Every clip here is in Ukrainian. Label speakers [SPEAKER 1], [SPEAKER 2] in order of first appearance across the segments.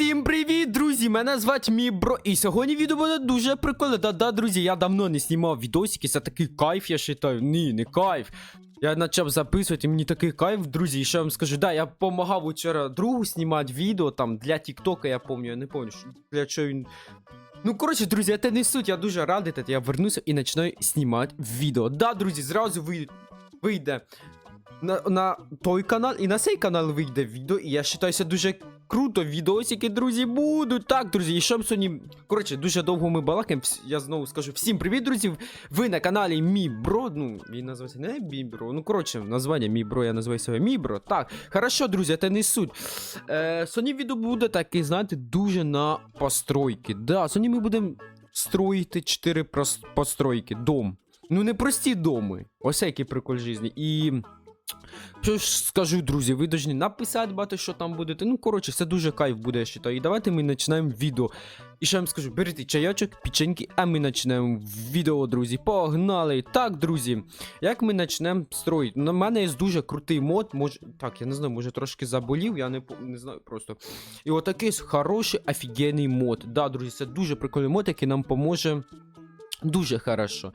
[SPEAKER 1] Всім привіт, друзі! Мене звати Мібро, і сьогодні відео буде дуже прикольне. Да-да, друзі, я давно не знімав відосики, це такий кайф, я вважаю. Ні, не кайф. Я почав записувати, мені такий кайф, друзі, і я вам скажу, да, я допомагав вчора другу знімати відео там для Тіктока, я пам'ятаю, я не пам'ятаю, для чого він. Ну, коротше, друзі, це не суть, я дуже радий, я вернуся і починаю знімати відео. Да, друзі, зразу вийде, вийде на, на той канал і на цей канал вийде відео, і я вважаю, дуже круто, відосики, друзі, будуть. Так, друзі, і що б сьогодні. Коротше, дуже довго ми балакаємо. Я знову скажу всім привіт, друзі. Ви на каналі Мій Бро. Ну, він називається не Мій Бро. Ну, коротше, названня Мій Бро, я називаю себе Мій Бро. Так, хорошо, друзі, це не суть. Е, сьогодні відео буде такий, знаєте, дуже на постройки. Да, сьогодні ми будемо строїти 4 прос- постройки, дом. Ну, не прості доми. Ось який прикол житті. І. Що ж скажу, друзі, ви повинні написати багато, що там будете. Ну, коротше, це дуже кайф буде, я вважаю. І давайте ми починаємо відео. І я вам скажу, беріть чайочок, печеньки, а ми починаємо відео, друзі. Погнали! Так, друзі, як ми почнемо строїти? На мене є дуже крутий мод. Може, так, я не знаю, може трошки заболів, я не, не знаю просто. І отакий хороший офігенний мод. Да, друзі, це дуже прикольний мод, який нам поможе дуже хорошо.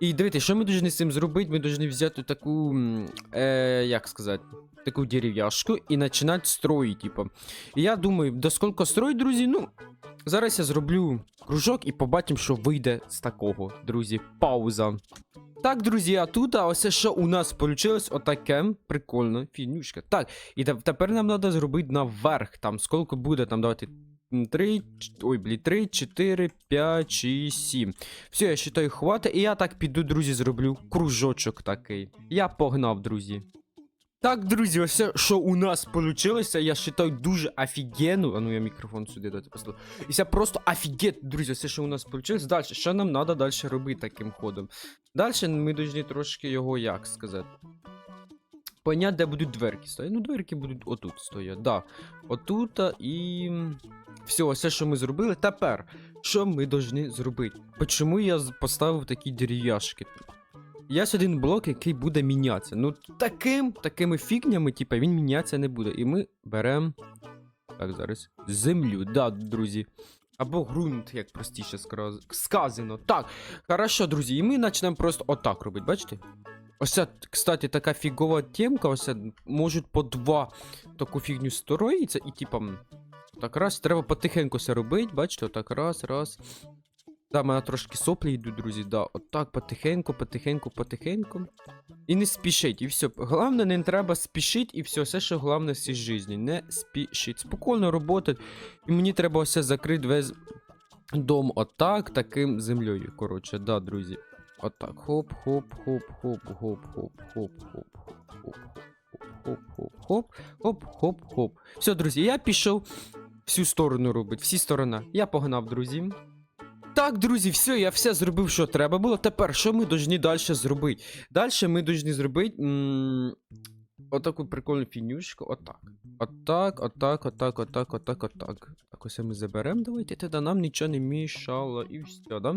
[SPEAKER 1] І дивіться, що ми повинні з цим зробити? Ми повинні взяти таку, е, як сказати, таку дерев'яшку і починати строїти, типу. І я думаю, до скільки строїть, друзі, ну, зараз я зроблю кружок і побачимо, що вийде з такого, друзі. Пауза. Так, друзі, а тут, ось що у нас вийшло отаке прикольно, фінюшка. Так, і тепер нам треба зробити наверх, там, скільки буде, там, давайте, 3, ой, блін, 3, 4, 5, 6, 7. Все, я вважаю, хватить. І я так піду, друзі, зроблю кружочок такий. Я погнав, друзі. Так, друзі, все, що у нас вийшло, я вважаю дуже офігенно. А ну я мікрофон сюди дати поставлю. І це просто офігеть, друзі, все, що у нас вийшло. Далі, що нам треба далі робити таким ходом? Далі ми повинні трошки його, як сказати. Понять, де будуть дверки стояти. Ну, дверки будуть отут стояти, да. Отут і. Все, все, що ми зробили. Тепер, що ми повинні зробити? Чому я поставив такі дерев'яшки? Є один блок, який буде мінятися. Ну, таким, такими фігнями, типа, він мінятися не буде. І ми беремо. Так, зараз. Землю, да, друзі. Або ґрунт, як простіше сказано. Так, хорошо, друзі, і ми почнемо просто отак робити, бачите? Ось кстати, така фігова темка, ось можуть по два таку фігню строїться, і типа. Так раз, треба потихеньку все робити, бачите, отак раз, раз. Да, мене трошки соплі йдуть, друзі, да. Отак потихеньку, потихеньку, потихеньку. І не спішить, і все. Головне, не треба спішити, і все, все, що головне в цій житті. Не спішить. Спокійно роботи. І мені треба все закрити весь дом отак, таким землею. Коротше, да, друзі. Отак. Хоп, хоп, хоп, хоп, хоп, хоп, хоп, хоп, хоп, хоп, хоп, хоп, хоп, хоп, хоп. Все, друзі, я пішов всю сторону робити, всі сторони. Я погнав, друзі. Так, друзі, все, я все зробив, що треба було. Тепер, що ми повинні далі зробити? Далі ми повинні зробити. Отаку прикольну фінюшку. Отак. Отак, отак, отак, отак, отак, отак. Так ось ми заберемо. Давайте. Тоді нам нічого не мішало. І все, да?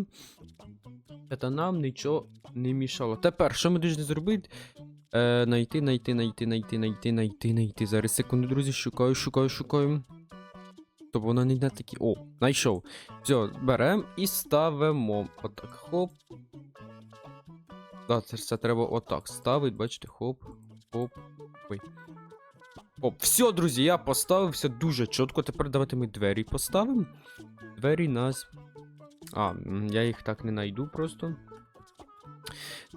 [SPEAKER 1] Це нам нічого не мішало. Тепер, що ми повинні зробити? Е, найти, найти, найти, найти, найти, найти, найти. Зараз секунду, друзі, шукаю, шукаю, шукаю. Тобто вона не йде такі. О, знайшов. Все, беремо і ставимо. Отак, хоп. Да, це все треба отак ставити, бачите, хоп, хоп. Ой. Оп, все, друзі, я поставив все дуже чітко. Тепер давайте ми двері поставимо. Двері нас. А, я їх так не знайду просто.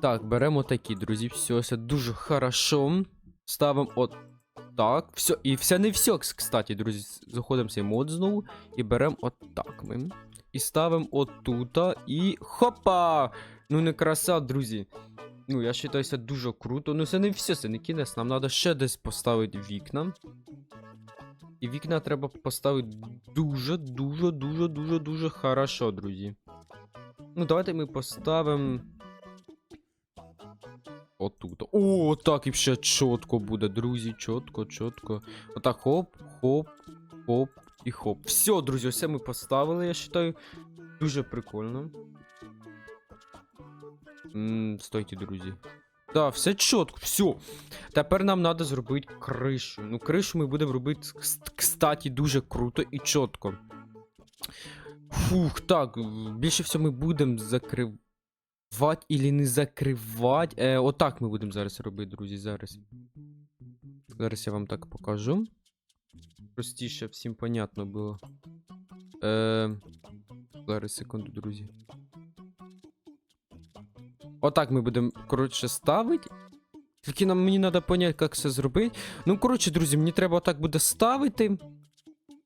[SPEAKER 1] Так, беремо такі, друзі. Все, все дуже хорошо. Ставимо от так. Все. І все не все, кстати, друзі. Заходимо в цей мод знову і беремо от так ми. І ставимо отута. І хопа! Ну не краса, друзі. Ну, я вважаю, це дуже круто. Ну, це не все, це не кінець. Нам треба ще десь поставити вікна. І вікна треба поставити дуже, дуже, дуже, дуже, дуже хорошо, друзі. Ну, давайте ми поставимо. Отут. О, так і ще чітко буде, друзі. Чітко, чітко. Отак, хоп, хоп, хоп і хоп. Все, друзі, все ми поставили, я вважаю. Дуже прикольно. М, стойте, друзі. Да, все чітко, все. Тепер нам треба зробити кришу. Ну, кришу ми будемо робити, кс- кстати, дуже круто і чітко. Фух, так, більше всього ми будемо закривати і не закривати. Е, отак ми будемо зараз робити, друзі, зараз. Зараз я вам так покажу. Простіше, всім понятно було. Е, зараз, секунду, друзі. Отак ми будемо, коротше, ставити. Тільки нам мені треба поняти, як це зробити. Ну, коротше, друзі, мені треба отак буде ставити.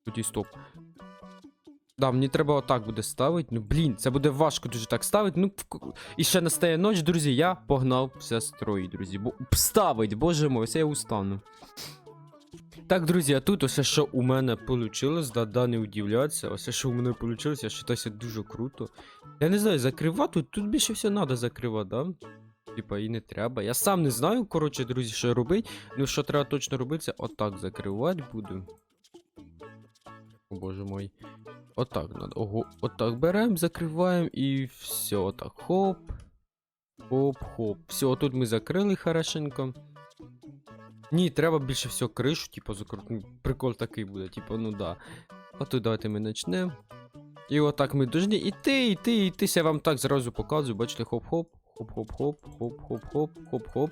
[SPEAKER 1] Тоді стоп. Да, мені треба отак буде ставити. Ну, блін, це буде важко дуже так ставити. Ну, і ще настає ніч, друзі, я погнав все строїть, друзі. Бо ставить, боже мой, все я устану. Так, друзі, а тут усе, що у мене вийшло, да, да, не удивляться. Усе, що у мене вийшло, я вважаю, дуже круто. Я не знаю, закривати, тут більше всього треба закривати, да? Типа, і не треба. Я сам не знаю, коротше, друзі, що робити. Ну, що треба точно робити, це отак закривати буду. Боже мой. Отак надо. Ого, отак беремо, закриваємо і все, отак. Хоп. Хоп-хоп. Все, тут ми закрили хорошенько. Ні, треба більше всього кришу, типу, закрути. Ну, Прикол такий буде, типу, ну да. А тут давайте ми почнемо. І отак ми должні іти, іти, іти. Я вам так зразу показую, бачите, хоп-хоп. Хоп-хоп-хоп, хоп-хоп-хоп, хоп-хоп.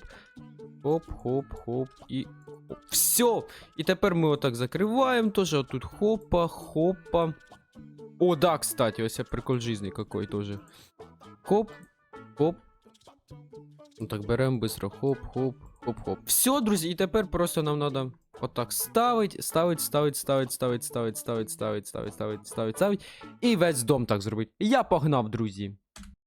[SPEAKER 1] Хоп-хоп-хоп і. Все! І тепер ми отак закриваємо теж. Отут хопа, хопа. О, да, кстати, ось я прикол жизни какой тоже. Хоп, хоп. Ну так беремо быстро. Хоп, хоп, хоп, хоп. Все, друзі, і тепер просто нам надо отак ставить, ставить, ставить, ставить, ставить, ставить, ставить, ставить, ставить, ставить, ставить, ставить. І весь дом так зробить. Я погнав, друзі.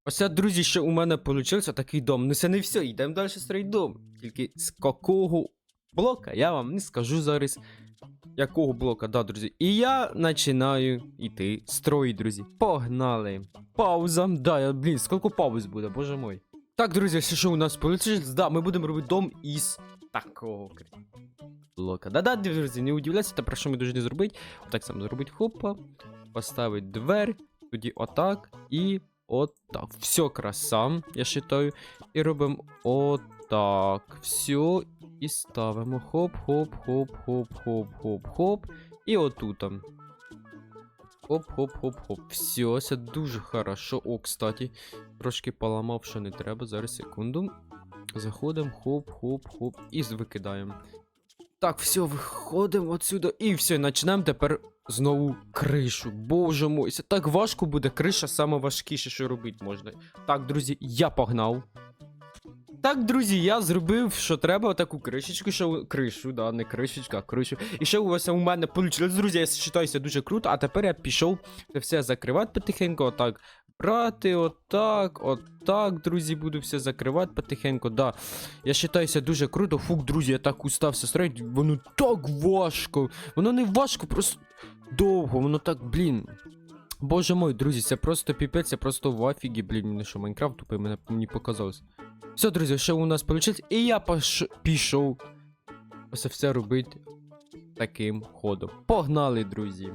[SPEAKER 1] Ось, друзі, що у мене получився такий дом. Ну це не все, йдемо далі строїть дом. Тільки з какого блока, я вам не скажу зараз. Якого блока, да, друзі. І я починаю йти строїть, друзі. Погнали. Пауза. Да, я, блін, скільки пауз буде, боже мой. Так, друзі, все, що у нас вийшло, да, ми будемо робити дом із такого блока. Да-да, друзі, не удивляйся, та про що ми повинні зробити. Отак само зробити хопа, поставити двері, тоді отак і отак. Все краса, я вважаю. І робимо отак. Все. І ставимо хоп-хоп-хоп-хоп-хоп-хоп-хоп. І отут. Хоп-хоп-хоп-хоп. Все, це дуже хорошо. О, кстати, трошки поламав, що не треба. Зараз секунду. Заходимо, хоп-хоп-хоп. І викидаємо. Так, все, виходимо отсюда. І все, почнемо тепер знову кришу. Боже мой, це так важко буде. Криша саме важкіше, що робити можна. Так, друзі, я погнав. Так, друзі, я зробив, що треба, таку кришечку, що кришу, да, не кришечка, а кришу. І ще у вас у мене вийшло, друзі, я вважаюся дуже круто, а тепер я пішов це все закривати потихеньку, отак. Брати, отак, отак, друзі, буду все закривати потихеньку, да. Я вважаюся дуже круто. Фук, друзі, я так устався строїть, воно так важко. Воно не важко, просто довго, воно так, блін. Боже мой, друзі, це просто піпець, я просто в афігі, блін, мене що Майнкрафт тупий, мені показалось. Все, друзі, що у нас вийшло, і я пош... пішов ось все робити таким ходом. Погнали, друзі.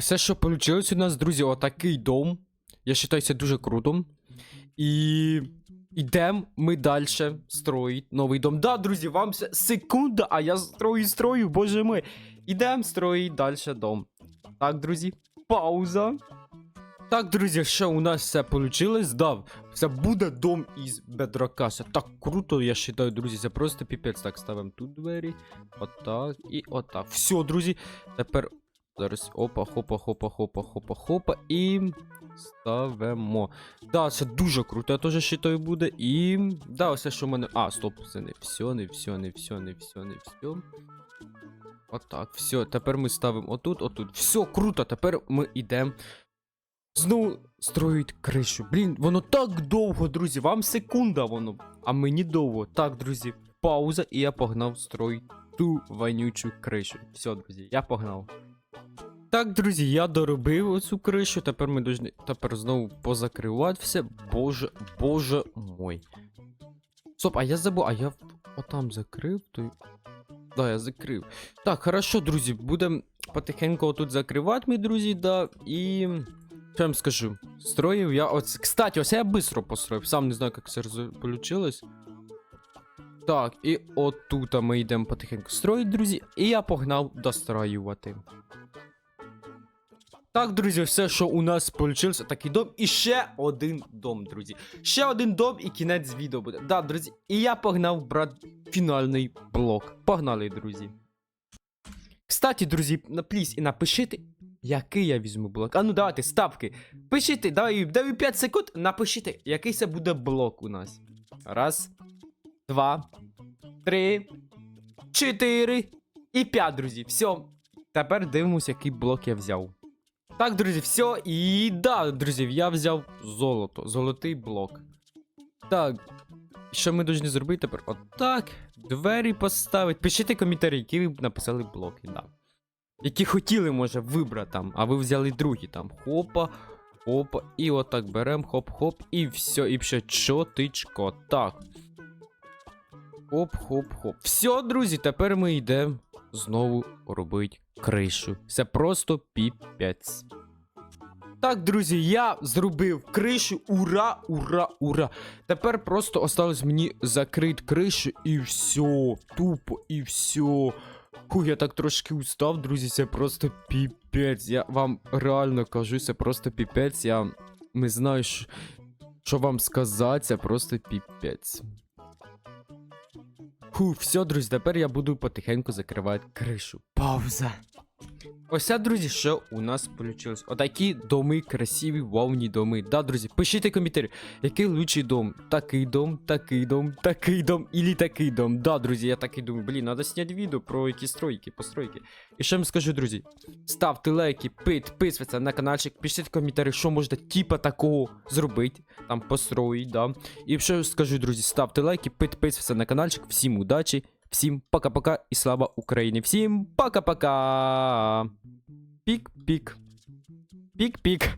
[SPEAKER 1] Це, що вийшло у нас, друзі, отакий дом. Я вважаюся дуже круто. І. Ідемо ми далі строїть новий дом. Да, друзі, вам все секунда, а я строю, строю, боже мой. Ідемо строїть далі дом. Так, друзі, пауза. Так, друзі, що у нас все вийшло? Да, це буде дом із бедрока. Це так круто, я вважаю, друзі. Це просто піпець. Так, ставимо тут двері. Отак і отак. Все, друзі. Тепер зараз опа, хопа, хопа, хопа, хопа, хопа. І ставимо. Да, це дуже круто, я теж вважаю, буде. І. Да, все, що в мене. А, стоп, це не все, не все, не все, не все, не все. Отак, все, тепер ми ставимо отут, отут. Все, круто, тепер ми йдемо. Знову строїть кришу. Блін, воно так довго, друзі. Вам секунда воно. А мені довго. Так, друзі, пауза, і я погнав строїть ту вонючу кришу. Все, друзі, я погнав. Так, друзі, я доробив оцю кришу. Тепер ми должны тепер знову позакривати все. Боже, боже мой. Стоп, а я забув, а я отам закрив, то. Да, я закрив. Так, хорошо, друзі, будемо потихеньку тут закривати, ми, друзі, да. І. Вам скажу? Строїв я. Оце, кстати, ось я быстро построїв. Сам не знаю, як це вийшло. Так, і отут ми йдемо потихеньку строїть, друзі. І я погнав достроювати. Так, друзі, все, що у нас вийшло, такий дом. І ще один дом, друзі. Ще один дом і кінець відео буде. Да, друзі. І я погнав брати фінальний блок. Погнали, друзі. Кстати, друзі, пліз і напишіть, який я візьму блок. А ну давайте, ставки. Пишіть, дай, дай 5 секунд, напишіть, який це буде блок у нас. Раз, два, три, чотири і п'ять, друзі. Все. Тепер дивимося, який блок я взяв. Так, друзі, все. І да, друзі, я взяв золото. Золотий блок. Так. Що ми повинні зробити тепер? Отак. Двері поставити. Пишіть коментарі, які ви написали блоки, да. Які хотіли, може, вибрати там, а ви взяли другі там. Хопа, хопа. І отак беремо, хоп-хоп, і все, і ще чотичко. Так. Хоп-хоп-хоп. Все, друзі, тепер ми йдемо знову робити кришу. Це просто піпець. Так, друзі, я зробив кришу. Ура, ура, ура. Тепер просто осталось мені закрити кришу і все. Тупо і все. Фу, я так трошки устав, друзі, це просто піпець. Я вам реально кажу, це просто піпець. Я не знаю, що, вам сказати, це просто піпець. Фу, все, друзі, тепер я буду потихеньку закривати кришу. Пауза. Ось, це, друзі, що у нас вийшло. Отакі доми, красиві, вовні доми. Да, друзі, пишіть коментарі, який лучший дом. Такий дом, такий дом, такий дом, ілі такий дом. Да, друзі, я такий думаю, блін, треба зняти відео про які стройки, постройки. І я вам скажу, друзі, ставте лайки, підписуйтесь на каналчик, пишіть коментарі, що можна типа такого зробити, там построїть, да. І я скажу, друзі, ставте лайки, підписуйтесь на каналчик, всім удачі. Всім пока-пока і слава Україні. Всім пока-пока. Пік-пік. Пік-пік.